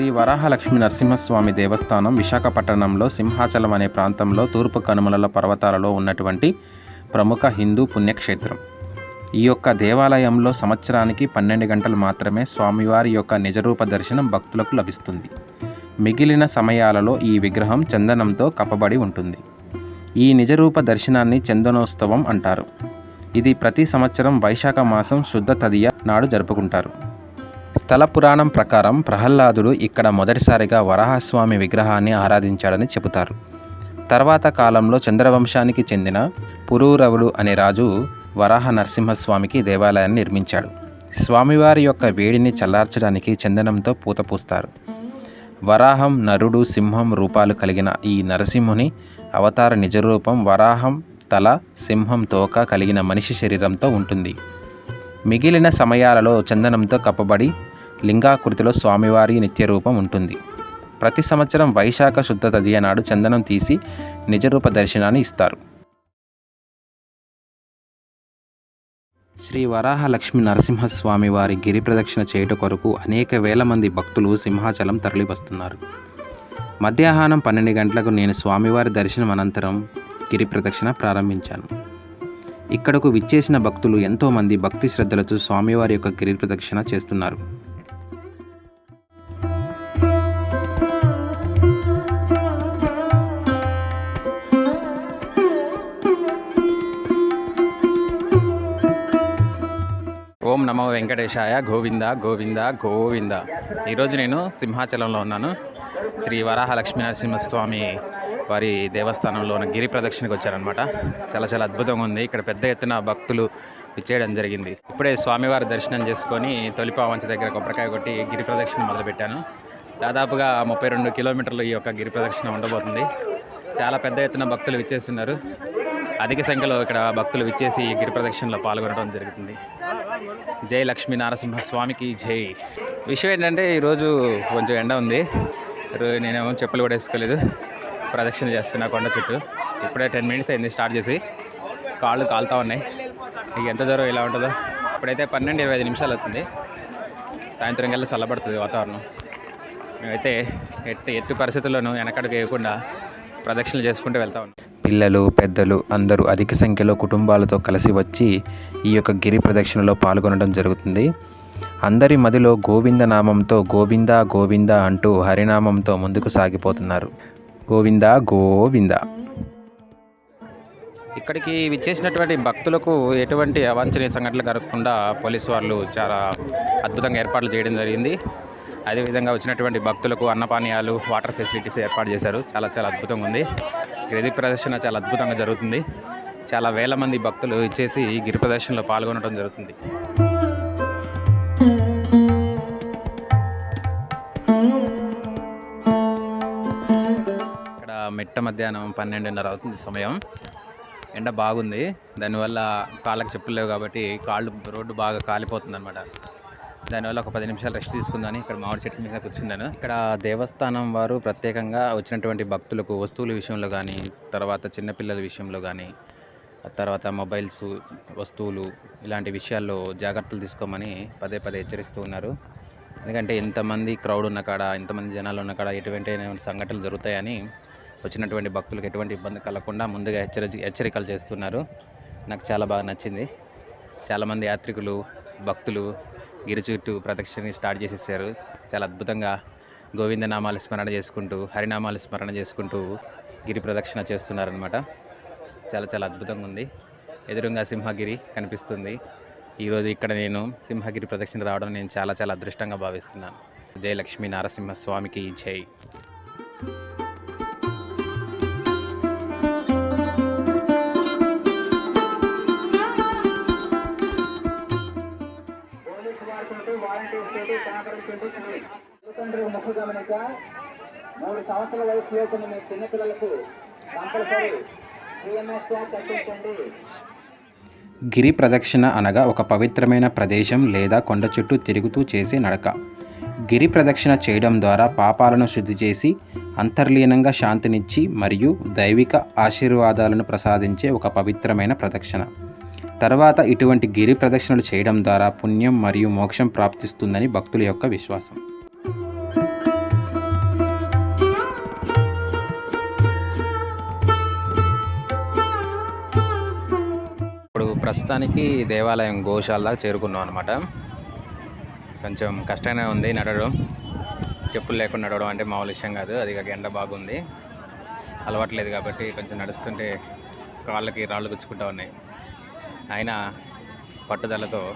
శ్రీ వరాహలక్ష్మి నరసింహస్వామి దేవస్థానం విశాఖపట్టణంలో సింహాచలం అనే ప్రాంతంలో తూర్పు కనుమల పర్వతాలలో ఉన్నటువంటి ప్రముఖ హిందూ పుణ్యక్షేత్రం. ఈ యొక్క దేవాలయంలో సంవత్సరానికి పన్నెండు గంటలు మాత్రమే స్వామివారి యొక్క నిజరూప దర్శనం భక్తులకు లభిస్తుంది. మిగిలిన సమయాలలో ఈ విగ్రహం చందనంతో కప్పబడి ఉంటుంది. ఈ నిజరూప దర్శనాన్ని చందనోత్సవం అంటారు. ఇది ప్రతి సంవత్సరం వైశాఖ మాసం శుద్ధ తదియ నాడు జరుపుకుంటారు. స్థల పురాణం ప్రకారం ప్రహ్లాదుడు ఇక్కడ మొదటిసారిగా వరాహస్వామి విగ్రహాన్ని ఆరాధించాడని చెబుతారు. తర్వాత కాలంలో చంద్రవంశానికి చెందిన పురూరవుడు అనే రాజు వరాహ నరసింహస్వామికి దేవాలయాన్ని నిర్మించాడు. స్వామివారి యొక్క వేడిని చల్లార్చడానికి చందనంతో పూత పూస్తారు. వరాహం నరుడు సింహం రూపాలు కలిగిన ఈ నరసింహుని అవతార నిజరూపం వరాహం తల సింహం తోక కలిగిన మనిషి శరీరంతో ఉంటుంది. మిగిలిన సమయాలలో చందనంతో కప్పబడి లింగాకృతిలో స్వామివారి నిత్యరూపం ఉంటుంది. ప్రతి సంవత్సరం వైశాఖ శుద్ధ తదియ నాడు చందనం తీసి నిజరూప దర్శనాన్ని ఇస్తారు. శ్రీ వరాహ లక్ష్మీ నరసింహస్వామి వారి గిరి ప్రదక్షిణ చేయుట కొరకు అనేక వేల మంది భక్తులు సింహాచలం తరలివస్తున్నారు. మధ్యాహ్నం పన్నెండు గంటలకు నేను స్వామివారి దర్శనం అనంతరం గిరి ప్రదక్షిణ ప్రారంభించాను. ఇక్కడకు విచ్చేసిన భక్తులు ఎంతోమంది భక్తి శ్రద్ధలతో స్వామివారి యొక్క గిరి ప్రదక్షిణ చేస్తున్నారు. ఓం నమో వెంకటేశాయ గోవింద గోవింద గోవింద. ఈరోజు నేను సింహాచలంలో ఉన్నాను. శ్రీ వరాహ లక్ష్మీ నరసింహస్వామి వారి దేవస్థానంలో ఉన్న గిరి ప్రదక్షిణకు వచ్చారనమాట చాలా చాలా అద్భుతంగా ఉంది. ఇక్కడ పెద్ద ఎత్తున భక్తులు ఇచ్చేయడం జరిగింది. ఇప్పుడే స్వామివారి దర్శనం చేసుకొని తొలిపావంచ దగ్గర కొబ్బరికాయ కొట్టి గిరి ప్రదక్షిణ మొదలుపెట్టాను. దాదాపుగా ముప్పై రెండు కిలోమీటర్లు ఈ యొక్క గిరి ప్రదక్షిణ ఉండబోతుంది. చాలా పెద్ద ఎత్తున భక్తులు విచ్చేస్తున్నారు. అధిక సంఖ్యలో ఇక్కడ భక్తులు విచ్చేసి గిరి ప్రదక్షిణలో పాల్గొనడం జరుగుతుంది. జై లక్ష్మీ నరసింహ స్వామికి జై. విషయం ఏంటంటే ఈరోజు కొంచెం ఎండ ఉంది. నేనేమో చెప్పులు కూడా వేసుకోలేదు. ప్రదక్షిణ చేస్తున్నా కొండ చుట్టూ. ఇప్పుడే టెన్ మినిట్స్ అయింది స్టార్ట్ చేసి. కాళ్ళు కాలుతా ఉన్నాయి. ఇక ఎంత దూరం ఇలా ఉంటుందో. ఇప్పుడైతే పన్నెండు ఇరవై ఐదు నిమిషాలు అవుతుంది. సాయంత్రం కల్లా చల్లబడుతుంది వాతావరణం. మేమైతే ఎట్టి ఎట్టి పరిస్థితుల్లోనూ వెనకడుగు వేయకుండా ప్రదక్షిణలు చేసుకుంటూ వెళ్తా ఉన్నాం. పిల్లలు పెద్దలు అందరూ అధిక సంఖ్యలో కుటుంబాలతో కలిసి వచ్చి ఈ యొక్క గిరి ప్రదక్షిణలో పాల్గొనడం జరుగుతుంది. అందరి మదిలో గోవింద నామంతో గోవింద గోవింద అంటూ హరినామంతో ముందుకు సాగిపోతున్నారు. గోవింద గోవింద. ఇక్కడికి విచ్చేసినటువంటి భక్తులకు ఎటువంటి అవాంఛనీయ సంఘటనలు జరగకుండా పోలీసు వాళ్ళు చాలా అద్భుతంగా ఏర్పాట్లు చేయడం జరిగింది. అదేవిధంగా వచ్చినటువంటి భక్తులకు అన్నపానీయాలు వాటర్ ఫెసిలిటీస్ ఏర్పాటు చేశారు. చాలా చాలా అద్భుతంగా ఉంది. గిరి ప్రదర్శన చాలా అద్భుతంగా జరుగుతుంది. చాలా వేల మంది భక్తులు ఇచ్చేసి ఈ గిరి ప్రదర్శనలో పాల్గొనడం జరుగుతుంది. ఇక్కడ మెట్ట మధ్యాహ్నం పన్నెండున్నర అవుతుంది సమయం. ఎండ బాగుంది. దానివల్ల కాళ్ళకి చెప్పులు లేవు కాబట్టి కాళ్ళు రోడ్డు బాగా కాలిపోతుంది అనమాట దానివల్ల ఒక పది నిమిషాలు రెస్ట్ తీసుకుందని ఇక్కడ మామిడి చెట్టు మీద కూర్చున్నాను. ఇక్కడ దేవస్థానం వారు ప్రత్యేకంగా వచ్చినటువంటి భక్తులకు వస్తువుల విషయంలో కానీ తర్వాత చిన్నపిల్లల విషయంలో కానీ తర్వాత మొబైల్స్ వస్తువులు ఇలాంటి విషయాల్లో జాగ్రత్తలు తీసుకోమని పదే పదే హెచ్చరిస్తూ ఉన్నారు. ఎందుకంటే ఎంతమంది క్రౌడ్ ఉన్న కాడ ఎంతమంది జనాలు ఉన్న కాడ ఎటువంటి సంఘటనలు జరుగుతాయని వచ్చినటువంటి భక్తులకు ఎటువంటి ఇబ్బంది కలగకుండా ముందుగా హెచ్చరి హెచ్చరికలు చేస్తున్నారు. నాకు చాలా బాగా నచ్చింది. చాలామంది యాత్రికులు భక్తులు గిరి చుట్టూ ప్రదక్షిణని స్టార్ట్ చేసేసారు. చాలా అద్భుతంగా గోవిందనామాలు స్మరణ చేసుకుంటూ హరినామాలు స్మరణ చేసుకుంటూ గిరి ప్రదక్షిణ చేస్తున్నారనమాట చాలా చాలా అద్భుతంగా ఉంది. ఎదురుగా సింహగిరి కనిపిస్తుంది. ఈరోజు ఇక్కడ నేను సింహగిరి ప్రదక్షిణ రావడం నేను చాలా చాలా అదృష్టంగా భావిస్తున్నాను. జై లక్ష్మీ నరసింహ స్వామికి జై. ముఖ గమనిక మూడు సంవత్సరాల వయసులో కొన్ని మీ చిన్నపిల్లలకు కంపల్సరీ సిఎంఎస్ కట్టించండి. గిరి ప్రదక్షిణ అనగా ఒక పవిత్రమైన ప్రదేశం లేదా కొండ చుట్టూ తిరుగుతూ చేసే నడక. గిరి ప్రదక్షిణ చేయడం ద్వారా పాపాలను శుద్ధి చేసి అంతర్లీనంగా శాంతినిచ్చి మరియు దైవిక ఆశీర్వాదాలను ప్రసాదించే ఒక పవిత్రమైన ప్రదక్షిణ. తర్వాత ఇటువంటి గిరి ప్రదక్షిణలు చేయడం ద్వారా పుణ్యం మరియు మోక్షం ప్రాప్తిస్తుందని భక్తుల యొక్క విశ్వాసం. ప్రస్తుతానికి దేవాలయం గోశాల దాకా చేరుకున్నాం అనమాట కొంచెం కష్టంగానే ఉంది నడవడం. చెప్పులు లేకుండా నడవడం అంటే మామూలు విషయం కాదు. అది కాక ఎండ బాగుంది. అలవాట్లేదు కాబట్టి కొంచెం నడుస్తుంటే కాళ్ళకి రాళ్ళు గుచ్చుకుంటా ఉన్నాయి. అయినా పట్టుదలతో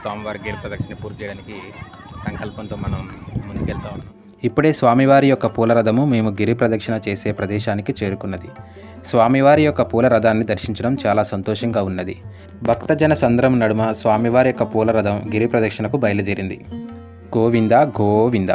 స్వామివారి గిరి ప్రదక్షిణ పూర్తి చేయడానికి సంకల్పంతో మనం ముందుకెళ్తా ఉన్నాం. ఇప్పుడే స్వామివారి యొక్క పూల రథము మేము గిరి ప్రదక్షిణ చేసే ప్రదేశానికి చేరుకున్నది. స్వామివారి యొక్క పూల రథాన్ని దర్శించడం చాలా సంతోషంగా ఉన్నది. భక్తజన సంద్రం నడుమ స్వామివారి యొక్క పూల రథం గిరి ప్రదక్షిణకు బయలుదేరింది. గోవింద గోవింద.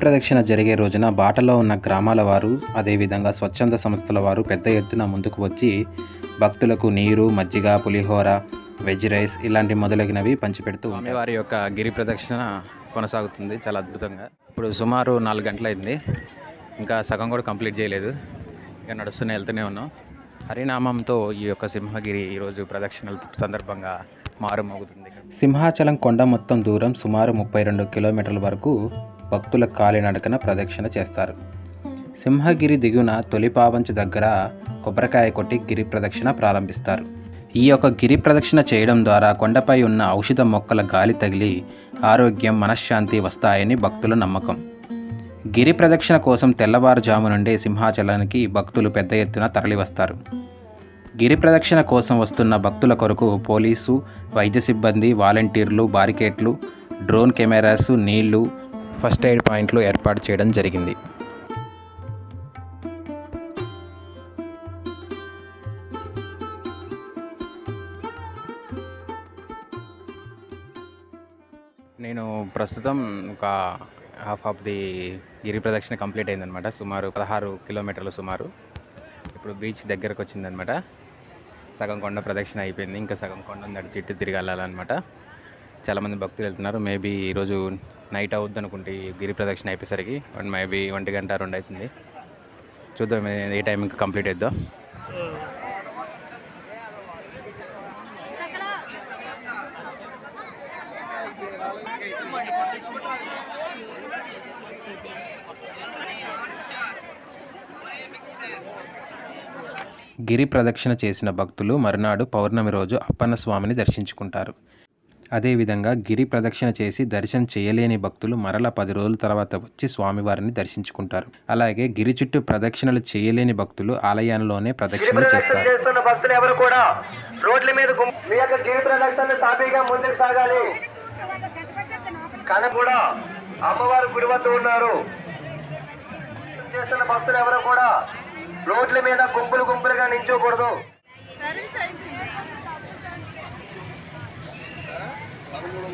ప్రదక్షిణ జరిగే రోజున బాటలో ఉన్న గ్రామాల వారు అదేవిధంగా స్వచ్ఛంద సంస్థల వారు పెద్ద ఎత్తున ముందుకు వచ్చి భక్తులకు నీరు మజ్జిగ పులిహోర వెజ్ రైస్ ఇలాంటి మొదలగినవి పంచిపెడుతూ స్వామివారి యొక్క గిరి ప్రదక్షిణ కొనసాగుతుంది చాలా అద్భుతంగా. ఇప్పుడు సుమారు నాలుగు గంటలైంది. ఇంకా సగం కూడా కంప్లీట్ చేయలేదు. ఇంకా నడుస్తూనే వెళ్తూనే ఉన్నాం. హరినామంతో ఈ యొక్క సింహగిరి ఈరోజు ప్రదక్షిణల సందర్భంగా మారుమోగుతుంది. సింహాచలం కొండ మొత్తం దూరం సుమారు ముప్పై రెండు కిలోమీటర్ల వరకు భక్తుల కాలినడకన ప్రదక్షిణ చేస్తారు. సింహగిరి దిగున తొలిపావంచ దగ్గర కొబ్బరికాయ కొట్టి గిరి ప్రదక్షిణ ప్రారంభిస్తారు. ఈ యొక్క గిరి ప్రదక్షిణ చేయడం ద్వారా కొండపై ఉన్న ఔషధ మొక్కల గాలి తగిలి ఆరోగ్యం మనశ్శాంతి వస్తాయని భక్తుల నమ్మకం. గిరి ప్రదక్షిణ కోసం తెల్లవారుజాము నుండే సింహాచలానికి భక్తులు పెద్ద ఎత్తున తరలివస్తారు. గిరి ప్రదక్షిణ కోసం వస్తున్న భక్తుల కొరకు పోలీసు వైద్య సిబ్బంది వాలంటీర్లు బారికేట్లు డ్రోన్ కెమెరాస్ నీళ్ళు ఫస్ట్ ఎయిడ్ పాయింట్లు ఏర్పాటు చేయడం జరిగింది. నేను ప్రస్తుతం ఒక హాఫ్ ఆఫ్ ది గిరి ప్రదక్షిణ కంప్లీట్ అయిందనమాట సుమారు పదహారు కిలోమీటర్లు సుమారు. ఇప్పుడు బీచ్ దగ్గరకు వచ్చిందనమాట సగం కొండ ప్రదక్షిణ అయిపోయింది. ఇంకా సగం కొండ నడిచి ఇటు తిరిగి వెళ్ళాలన్నమాట చాలామంది భక్తులు వెళ్తున్నారు. మేబీ ఈరోజు నైట్ అవుద్ది అనుకుంటే గిరి ప్రదక్షిణ అయిపోయేసరికి. మేబీ ఒంటి గంట రెండు అవుతుంది. చూద్దాం ఏ- ఏ టైంకి కంప్లీట్ అవుద్దాం గిరి ప్రదక్షిణ చేసిన భక్తులు మరునాడు పౌర్ణమి రోజు అప్పన్న స్వామిని దర్శించుకుంటారు. అదేవిధంగా గిరి ప్రదక్షిణ చేసి దర్శనం చేయలేని భక్తులు మరల పది రోజుల తర్వాత వచ్చి స్వామివారిని దర్శించుకుంటారు. అలాగే గిరి చుట్టూ ప్రదక్షిణలు చేయలేని భక్తులు ఆలయంలోనే ప్రదక్షిణలు చేస్తారు. చేస్తున్న భక్తులు ఎవరు కూడా రోడ్ల మీద గుం- మీ యొక్క గిరి ప్రదక్షిణ సాఫీగా ముందుకు సాగాలి. కానీ కూడా అమ్మవారు గుడి వద్ద ఉన్నారు. చేస్తున్న భక్తులు ఎవరు కూడా రోడ్ల మీద గుంపులు గుంపులుగా నించోకూడదు. పదమూడు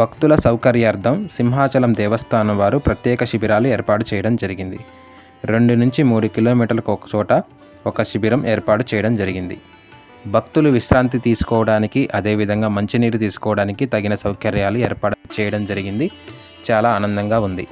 భక్తుల సౌకర్యార్థం సింహాచలం దేవస్థానం వారు ప్రత్యేక శిబిరాలు ఏర్పాటు చేయడం జరిగింది. రెండు నుంచి మూడు కిలోమీటర్లకు ఒక చోట ఒక శిబిరం ఏర్పాటు చేయడం జరిగింది. భక్తులు విశ్రాంతి తీసుకోవడానికి అదేవిధంగా మంచినీరు తీసుకోవడానికి తగిన సౌకర్యాలు ఏర్పాటు చేయడం జరిగింది. చాలా ఆనందంగా ఉంది.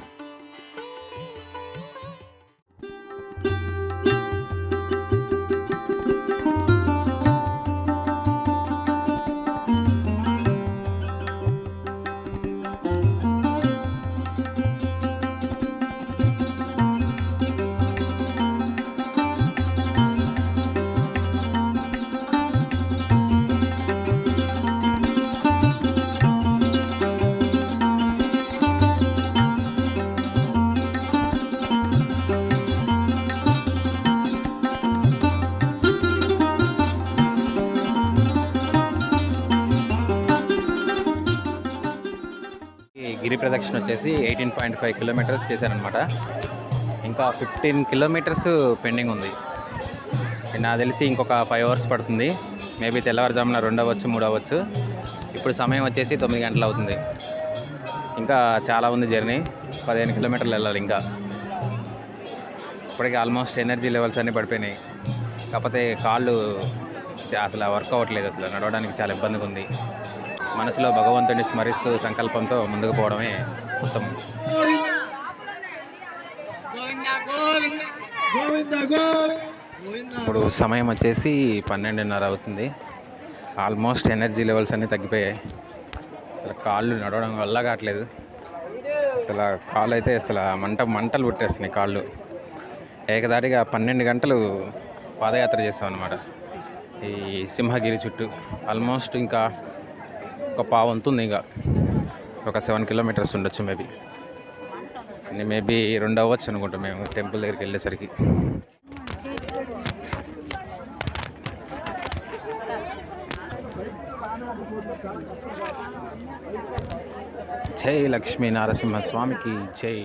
ప్రదక్షిణ వచ్చేసి ఎయిటీన్ పాయింట్ ఫైవ్ కిలోమీటర్స్ చేశారనమాట ఇంకా ఫిఫ్టీన్ కిలోమీటర్స్ పెండింగ్ ఉంది. నాకు తెలిసి ఇంకొక ఫైవ్ అవర్స్ పడుతుంది. మేబీ తెల్లవారుజామున రెండు అవ్వచ్చు మూడు అవ్వచ్చు. ఇప్పుడు సమయం వచ్చేసి తొమ్మిది గంటలు అవుతుంది. ఇంకా చాలా ఉంది జర్నీ పదిహేను కిలోమీటర్లు వెళ్ళాలి ఇంకా. ఇప్పటికి ఆల్మోస్ట్ ఎనర్జీ లెవెల్స్ అన్నీ పడిపోయినాయి. కాకపోతే కాళ్ళు అసలు వర్క్ అవ్వట్లేదు అసలు. నడవడానికి చాలా ఇబ్బందిగా ఉంది. మనసులో భగవంతుడిని స్మరిస్తూ సంకల్పంతో ముందుకు పోవడమే ఉత్తమం. ఇప్పుడు సమయం వచ్చేసి పన్నెండున్నర అవుతుంది. ఆల్మోస్ట్ ఎనర్జీ లెవెల్స్ అన్నీ తగ్గిపోయాయి. అసలు కాళ్ళు నడవడం వల్ల కావట్లేదు. అసలు కాళ్ళు అయితే అసలు మంట మంటలు పుట్టేస్తున్నాయి కాళ్ళు. ఏకదాటిగా పన్నెండు గంటలు పాదయాత్ర చేస్తాం అనమాట ఈ సింహగిరి చుట్టూ. ఆల్మోస్ట్ ఇంకా ఒక పావు ఉంటుంది ఇంకా. ఒక సెవెన్ కిలోమీటర్స్ ఉండొచ్చు మేబీ. మేబీ రెండు అవ్వచ్చు అనుకుంటాం మేము టెంపుల్ దగ్గరికి వెళ్ళేసరికి. జై లక్ష్మీ నరసింహ స్వామికి జై.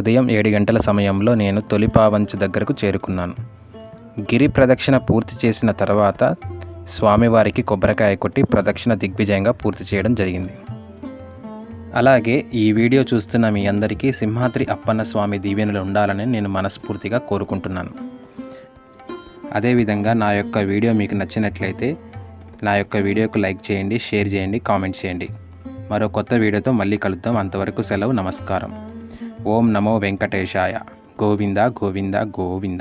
ఉదయం ఏడు గంటల సమయంలో నేను తొలిపావంచ దగ్గరకు చేరుకున్నాను. గిరి ప్రదక్షిణ పూర్తి చేసిన తర్వాత స్వామివారికి కొబ్బరికాయ కొట్టి ప్రదక్షిణ దిగ్విజయంగా పూర్తి చేయడం జరిగింది. అలాగే ఈ వీడియో చూస్తున్న మీ అందరికీ సింహాద్రి అప్పన్న స్వామి దీవెనలు ఉండాలని నేను మనస్ఫూర్తిగా కోరుకుంటున్నాను. అదేవిధంగా నా యొక్క వీడియో మీకు నచ్చినట్లయితే నా యొక్క వీడియోకు లైక్ చేయండి షేర్ చేయండి కామెంట్ చేయండి. మరో కొత్త వీడియోతో మళ్ళీ కలుద్దాం. అంతవరకు సెలవు నమస్కారం. ఓం నమో వెంకటేశాయ. గోవింద గోవింద గోవింద.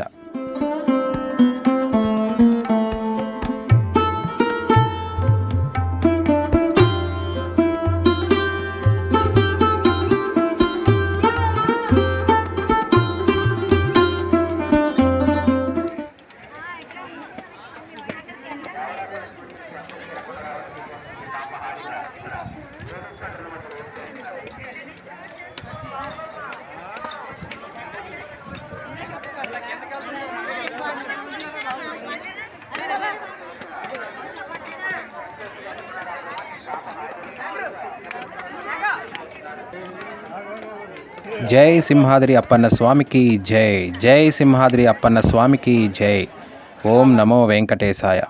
జై సింహాద్రి అప్పన్న స్వామికి జై జై సింహాద్రి అప్పన్న స్వామికి జై. ఓం నమో వెంకటేశాయ.